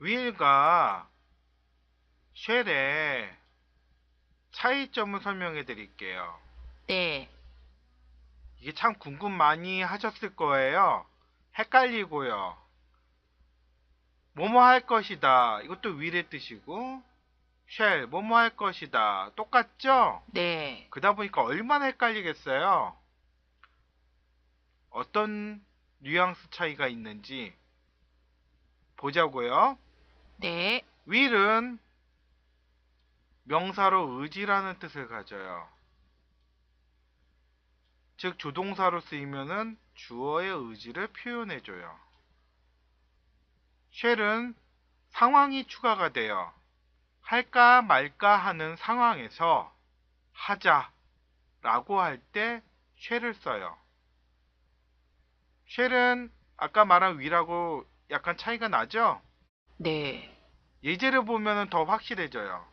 will과 shall의 차이점을 설명해 드릴게요. 네, 이게 참 궁금 많이 하셨을 거예요. 헷갈리고요. 뭐뭐 할 것이다. 이것도 will의 뜻이고 shall 뭐뭐 할 것이다. 똑같죠? 네, 그러다 보니까 얼마나 헷갈리겠어요. 어떤 뉘앙스 차이가 있는지 보자고요. 네, will은 명사로 의지라는 뜻을 가져요. 즉 조동사로 쓰이면은 주어의 의지를 표현해줘요. shall은 상황이 추가가 돼요. 할까 말까 하는 상황에서 하자 라고 할때 shall을 써요. shall은 아까 말한 will하고 약간 차이가 나죠? 네, 예제를 보면 더 확실해져요.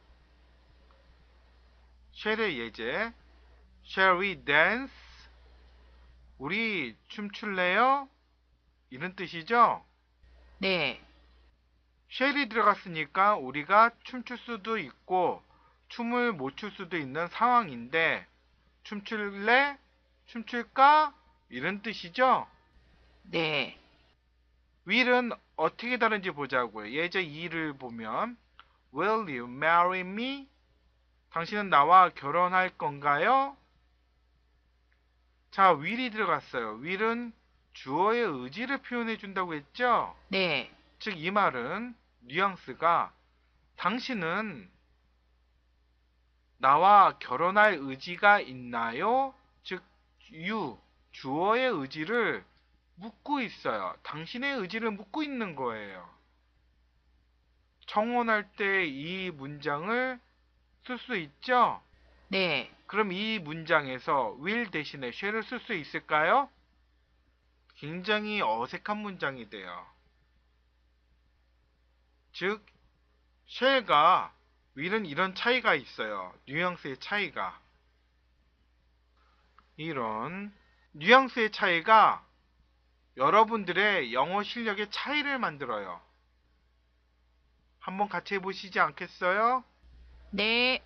shall의 예제 Shall we dance? 우리 춤출래요? 이런 뜻이죠? 네, shall이 들어갔으니까 우리가 춤출 수도 있고 춤을 못 출 수도 있는 상황인데 춤출래? 춤출까? 이런 뜻이죠? 네, will은 어떻게 다른지 보자고요. 예제 2를 보면 Will you marry me? 당신은 나와 결혼할 건가요? 자, will이 들어갔어요. will은 주어의 의지를 표현해 준다고 했죠? 네, 즉 이 말은 뉘앙스가 당신은 나와 결혼할 의지가 있나요? 즉 you 주어의 의지를 묻고 있어요. 당신의 의지를 묻고 있는 거예요. 청혼할 때 이 문장을 쓸 수 있죠? 네, 그럼 이 문장에서 will 대신에 shall을 쓸 수 있을까요? 굉장히 어색한 문장이 돼요. 즉, shall과 will은 이런 차이가 있어요. 뉘앙스의 차이가. 이런 뉘앙스의 차이가 여러분들의 영어 실력의 차이를 만들어요. 한번 같이 해보시지 않겠어요? 네.